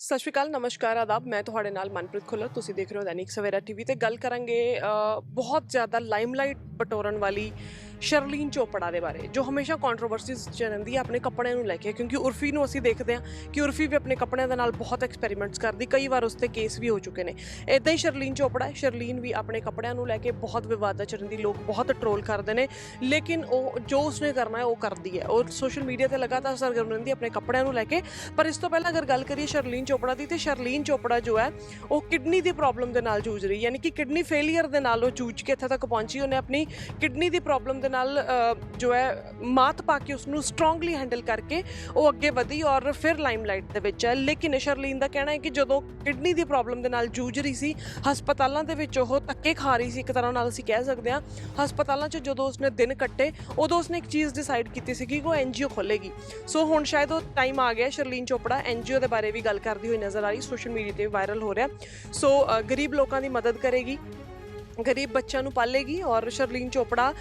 ਸਤਿ ਸ਼੍ਰੀ ਅਕਾਲ, ਨਮਸਕਾਰ, ਆਦਾਬ। ਮੈਂ ਤੁਹਾਡੇ ਨਾਲ ਮਨਪ੍ਰੀਤ ਖੁੱਲਰ। ਤੁਸੀਂ ਦੇਖ ਰਹੇ ਹੋ ਦੈਨਿਕ ਸਵੇਰਾ ਟੀਵੀ ਤੇ ਗੱਲ ਕਰਾਂਗੇ ਬਹੁਤ ਜ਼ਿਆਦਾ ਲਾਈਮਲਾਈਟ ਬਟੋਰਨ ਵਾਲੀ ਸ਼ਰਲੀਨ ਚੋਪੜਾ ਦੇ ਬਾਰੇ, ਜੋ ਹਮੇਸ਼ਾ ਕੰਟਰੋਵਰਸੀਜ਼ ਚ ਰਹਿੰਦੀ ਹੈ ਆਪਣੇ ਕੱਪੜਿਆਂ ਨੂੰ ਲੈ ਕੇ, ਕਿਉਂਕਿ ਉਰਫੀ ਨੂੰ ਅਸੀਂ ਦੇਖਦੇ ਹਾਂ ਕਿ ਉਰਫੀ ਵੀ ਆਪਣੇ ਕੱਪੜਿਆਂ ਦੇ ਨਾਲ ਬਹੁਤ ਐਕਸਪੈਰੀਮੈਂਟਸ ਕਰਦੀ, ਕਈ ਵਾਰ ਉਸ ਤੇ ਕੇਸ ਵੀ ਹੋ ਚੁੱਕੇ ਨੇ। ਇਦਾਂ ਹੀ ਸ਼ਰਲੀਨ ਚੋਪੜਾ, ਸ਼ਰਲੀਨ ਵੀ ਆਪਣੇ ਕੱਪੜਿਆਂ ਨੂੰ ਲੈ ਕੇ ਬਹੁਤ ਵਿਵਾਦਾਂ ਚ ਰਹਿੰਦੀ, ਲੋਕ ਬਹੁਤ ਟਰੋਲ ਕਰਦੇ ਨੇ, ਲੇਕਿਨ ਉਹ ਜੋ ਉਸਨੇ ਕਰਨਾ ਹੈ ਉਹ ਕਰਦੀ ਹੈ। ਉਹ ਸੋਸ਼ਲ ਮੀਡੀਆ ਤੇ ਲਗਾਤਾਰ ਸਰਗਰਮ ਰਹਿੰਦੀ ਆਪਣੇ ਕੱਪੜਿਆਂ ਨੂੰ ਲੈ ਕੇ। ਪਰ ਇਸ ਤੋਂ ਪਹਿਲਾਂ ਅਗਰ ਗੱਲ ਕਰੀਏ ਸ਼ਰਲੀਨ ਚੋਪੜਾ ਦੀ, ਤੇ ਸ਼ਰਲੀਨ ਚੋਪੜਾ ਜੋ ਹੈ, ਉਹ ਕਿਡਨੀ ਦੀ ਪ੍ਰੋਬਲਮ ਦੇ ਨਾਲ ਜੂਝ ਰਹੀ ਯਾਨੀ ਕਿ ਕਿਡਨੀ ਫੇਲਿਅਰ ਦੇ ਨਾਲ ਉਹ ਜੂਝ ਕੇ ਇੱਥੇ ਤੱਕ ਪਹੁੰਚੀ, ਉਹਨੇ ਆਪਣੀ ਕਿਡਨੀ ਦੀ ਪ੍ਰੋਬਲਮ ਦੇ ਨਾਲ ਜੋ ਹੈ, ਮਾਤ ਪਾ ਕੇ ਉਸ ਨੂੰ ਸਟਰੋਂਗਲੀ ਹੈਂਡਲ ਕਰਕੇ ਉਹ ਅੱਗੇ ਵਧੀ ਔਰ ਫਿਰ ਲਾਈਮਲਾਈਟ ਦੇ ਵਿੱਚ ਹੈ। ਲੇਕਿਨ ਸ਼ਰਲੀਨ ਦਾ ਕਹਿਣਾ ਹੈ ਕਿ ਜਦੋਂ ਕਿਡਨੀ ਦੀ ਪ੍ਰੋਬਲਮ ਦੇ ਨਾਲ ਜੂਝ ਰਹੀ ਸੀ, ਹਸਪਤਾਲਾਂ ਦੇ ਵਿੱਚ ਉਹ ਧੱਕੇ ਖਾ ਰਹੀ ਸੀ, ਇੱਕ ਤਰ੍ਹਾਂ ਨਾਲ ਅਸੀਂ ਕਹਿ ਸਕਦੇ ਹਾਂ, ਹਸਪਤਾਲਾਂ 'ਚ ਜਦੋਂ ਉਸਨੇ ਦਿਨ ਕੱਟੇ, ਉਦੋਂ ਉਸਨੇ ਇੱਕ ਚੀਜ਼ ਡਿਸਾਈਡ ਕੀਤੀ ਸੀ ਕਿ ਉਹ ਐਨਜੀਓ ਖੋਲੇਗੀ ਸੋ ਹੁਣ ਸ਼ਾਇਦ ਉਹ ਟਾਈਮ ਆ ਗਿਆ, ਸ਼ਰਲੀਨ ਚੋਪੜਾ ਐਨਜੀਓ ਦੇ ਬਾਰੇ ਵੀ ਗੱਲ ਕਰਦੀ ਹੋਈ ਨਜ਼ਰ ਆ ਰਹੀ ਸੋਸ਼ਲ ਮੀਡੀਆ ਤੇ ਵਾਇਰਲ ਹੋ ਰਿਹਾ। ਸੋ ਗਰੀਬ ਲੋਕਾਂ ਦੀ ਮਦਦ ਕਰੇਗੀ। ਗਰੀਬ ਬੱਚਿਆਂ ਨੂੰ ਪਾਲੇਗੀ ਔਰ ਸ਼ਰਲੀਨ ਚੋਪੜਾ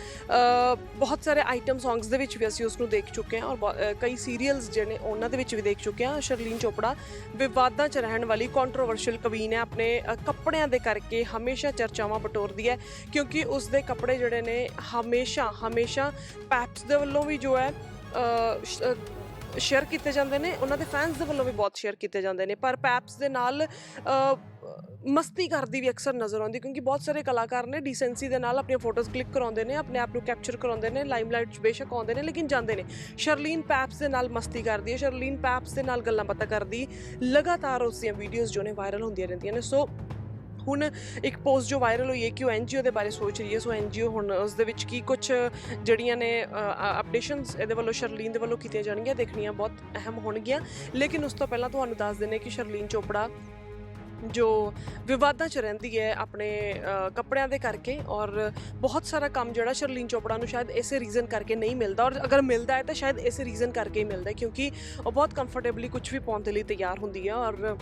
ਬਹੁਤ ਸਾਰੇ ਆਈਟਮ ਸੌਂਗਸ ਦੇ ਵਿੱਚ ਵੀ ਅਸੀਂ ਉਸ ਨੂੰ ਦੇਖ ਚੁੱਕੇ ਹਾਂ ਔਰ ਬਹੁ- ਕਈ ਸੀਰੀਅਲਸ ਜਿਹੜੇ ਉਹਨਾਂ ਦੇ ਵਿੱਚ ਵੀ ਦੇਖ ਚੁੱਕੇ ਹਾਂ। ਸ਼ਰਲੀਨ ਚੋਪੜਾ ਵਿਵਾਦਾਂ 'ਚ ਰਹਿਣ ਵਾਲੀ ਕੰਟਰੋਵਰਸ਼ੀਅਲ ਕਵੀਨ ਹੈ, ਆਪਣੇ ਕੱਪੜਿਆਂ ਦੇ ਕਰਕੇ ਹਮੇਸ਼ਾ ਚਰਚਾਵਾਂ ਬਟੋਰਦੀ ਹੈ ਕਿਉਂਕਿ ਉਸ ਦੇ ਕੱਪੜੇ ਜਿਹੜੇ ਨੇ ਹਮੇਸ਼ਾ ਹਮੇਸ਼ਾ ਪੈਪਸ ਦੇ ਵੱਲੋਂ ਵੀ ਜੋ ਹੈ ਸ਼ੇਅਰ ਕੀਤੇ ਜਾਂਦੇ ਨੇ, ਉਹਨਾਂ ਦੇ ਫੈਨਸ ਦੇ ਵੱਲੋਂ ਵੀ ਬਹੁਤ ਸ਼ੇਅਰ ਕੀਤੇ ਜਾਂਦੇ ਨੇ, ਪਰ ਪੈਪਸ ਦੇ ਨਾਲ ਮਸਤੀ ਕਰਦੀ ਵੀ ਅਕਸਰ ਨਜ਼ਰ ਆਉਂਦੀ, ਕਿਉਂਕਿ ਬਹੁਤ ਸਾਰੇ ਕਲਾਕਾਰ ਨੇ ਡੀਸੈਂਸੀ ਦੇ ਨਾਲ ਆਪਣੀਆਂ ਫੋਟੋਜ਼ ਕਲਿੱਕ ਕਰਾਉਂਦੇ ਨੇ, ਆਪਣੇ ਆਪ ਨੂੰ ਕੈਪਚਰ ਕਰਾਉਂਦੇ ਨੇ ਲਾਈਮਲਾਈਟ 'ਚ ਬੇਸ਼ੱਕ ਆਉਂਦੇ ਨੇ, ਲੇਕਿਨ ਜਾਂਦੇ ਨੇ। ਸ਼ਰਲੀਨ ਪੈਪਸ ਦੇ ਨਾਲ ਮਸਤੀ ਕਰਦੀ ਹੈ ਸ਼ਰਲੀਨ ਪੈਪਸ ਦੇ ਨਾਲ ਗੱਲਾਂ ਬਾਤਾਂ ਕਰਦੀ, ਲਗਾਤਾਰ ਉਸ ਦੀਆਂ ਵੀਡੀਓਜ਼ ਜੋ ਨੇ ਵਾਇਰਲ ਹੁੰਦੀਆਂ ਰਹਿੰਦੀਆਂ ਨੇ ਸੋ ਹੁਣ ਇੱਕ ਪੋਸਟ ਜੋ ਵਾਇਰਲ ਹੋਈ ਹੈ ਕਿ ਉਹ ਐਨਜੀਓ ਦੇ ਬਾਰੇ ਸੋਚ ਰਹੀ ਹੈ। ਸੋ ਐਨਜੀਓ ਹੁਣ ਉਸ ਦੇ ਵਿੱਚ ਕੀ ਕੁਝ ਜਿਹੜੀਆਂ ਨੇ ਅਪਡੇਸ਼ਨਸ ਇਹਦੇ ਵੱਲੋਂ ਸ਼ਰਲੀਨ ਦੇ ਵੱਲੋਂ ਕੀਤੀਆਂ ਜਾਣਗੀਆਂ, ਦੇਖਣੀਆਂ ਬਹੁਤ ਅਹਿਮ ਹੋਣਗੀਆਂ। ਲੇਕਿਨ ਉਸ ਤੋਂ ਪਹਿਲਾਂ ਤੁਹਾਨੂੰ ਦੱਸ ਦਿੰਨੇ ਕਿ ਸ਼ਰਲੀਨ ਚੋਪੜਾ ਜੋ ਵਿਵਾਦਾਂ 'ਚ ਰਹਿੰਦੀ ਹੈ ਆਪਣੇ ਕੱਪੜਿਆਂ ਦੇ ਕਰਕੇ ਔਰ ਬਹੁਤ ਸਾਰਾ ਕੰਮ ਜਿਹੜਾ ਸ਼ਰਲੀਨ ਚੋਪੜਾ ਨੂੰ ਸ਼ਾਇਦ ਇਸੇ ਰੀਜ਼ਨ ਕਰਕੇ ਨਹੀਂ ਮਿਲਦਾ ਔਰ ਅਗਰ ਮਿਲਦਾ ਹੈ ਤਾਂ ਸ਼ਾਇਦ ਇਸੇ ਰੀਜ਼ਨ ਕਰਕੇ ਹੀ ਮਿਲਦਾ ਕਿਉਂਕਿ ਉਹ ਬਹੁਤ ਕੰਫਰਟੇਬਲੀ ਕੁਝ ਵੀ ਪਾਉਣ ਦੇ ਲਈ ਤਿਆਰ ਹੁੰਦੀ ਹੈ ਔਰ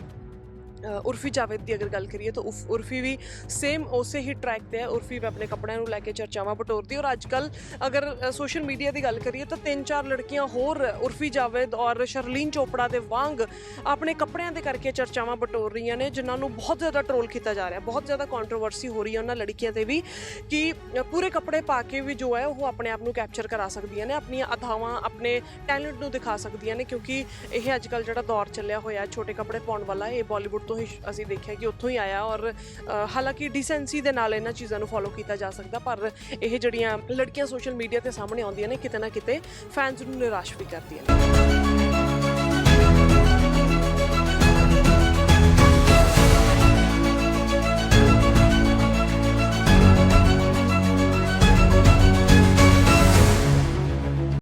ਉਰਫੀ ਜਾਵੇਦ ਦੀ ਅਗਰ ਗੱਲ ਕਰੀਏ ਤਾਂ ਉਫ- ਉਰਫੀ ਵੀ ਸੇਮ ਉਸੇ ਹੀ ਟਰੈਕ ਤੇ ਹੈ। ਉਰਫੀ ਵੀ ਆਪਣੇ ਕੱਪੜਿਆਂ ਨੂੰ ਲੈ ਕੇ ਚਰਚਾਵਾਂ ਬਟੋਰਦੀ ਔਰ ਅੱਜ ਕੱਲ ਅਗਰ ਸੋਸ਼ਲ ਮੀਡੀਆ ਦੀ ਗੱਲ ਕਰੀਏ ਤਾਂ ਤਿੰਨ ਚਾਰ ਲੜਕੀਆਂ ਹੋਰ, ਉਰਫੀ ਜਾਵੇਦ ਔਰ ਸ਼ਰਲੀਨ ਚੋਪੜਾ ਦੇ ਵਾਂਗ ਆਪਣੇ ਕੱਪੜਿਆਂ ਦੇ ਕਰਕੇ ਚਰਚਾਵਾਂ ਬਟੋਰ ਰਹੀਆਂ ਨੇ, ਜਿਨ੍ਹਾਂ ਨੂੰ ਬਹੁਤ ਜ਼ਿਆਦਾ ਟਰੋਲ ਕੀਤਾ ਜਾ ਰਿਹਾ ਬਹੁਤ ਜ਼ਿਆਦਾ ਕੰਟਰੋਵਰਸੀ ਹੋ ਰਹੀ ਹੈ ਉਹਨਾਂ ਲੜਕੀਆਂ ਤੇ ਵੀ ਕਿ ਪੂਰੇ ਕੱਪੜੇ ਪਾ ਕੇ ਵੀ ਜੋ ਹੈ ਉਹ ਆਪਣੇ ਆਪ ਨੂੰ ਕੈਪਚਰ ਕਰਾ ਸਕਦੀਆਂ ਨੇ, ਆਪਣੀਆਂ ਅਧਾਵਾਂ, ਆਪਣੇ ਟੈਲੈਂਟ ਨੂੰ ਦਿਖਾ ਸਕਦੀਆਂ ਨੇ, ਕਿਉਂਕਿ ਇਹ ਅੱਜ ਕੱਲ ਜਿਹੜਾ ਦੌਰ ਚੱਲਿਆ ਹੋਇਆ ਛੋਟੇ ਕੱਪੜੇ ਪਾਉਣ ਵਾਲਾ ਇਹ ਬਾਲੀਵੁੱਡ ਤੋਂ ਹੀ ਅਸੀਂ ਦੇਖਿਆ ਕਿ ਉੱਥੋਂ ਹੀ ਆਇਆ ਔਰ ਅ, ਹਾਲਾਂਕਿ ਡੀਸੈਂਸੀ ਦੇ ਨਾਲ ਇਹਨਾਂ ਚੀਜ਼ਾਂ ਨੂੰ ਫੋਲੋ ਕੀਤਾ ਜਾ ਸਕਦਾ ਪਰ ਇਹ ਜਿਹੜੀਆਂ ਲੜਕੀਆਂ ਸੋਸ਼ਲ ਮੀਡੀਆ ਤੇ ਸਾਹਮਣੇ ਆਉਂਦੀਆਂ ਨੇ ਕਿਤੇ ਨਾ ਕਿਤੇ ਫੈਨਸ ਨੂੰ ਨਿਰਾਸ਼ ਵੀ ਕਰਦੀਆਂ ਨੇ।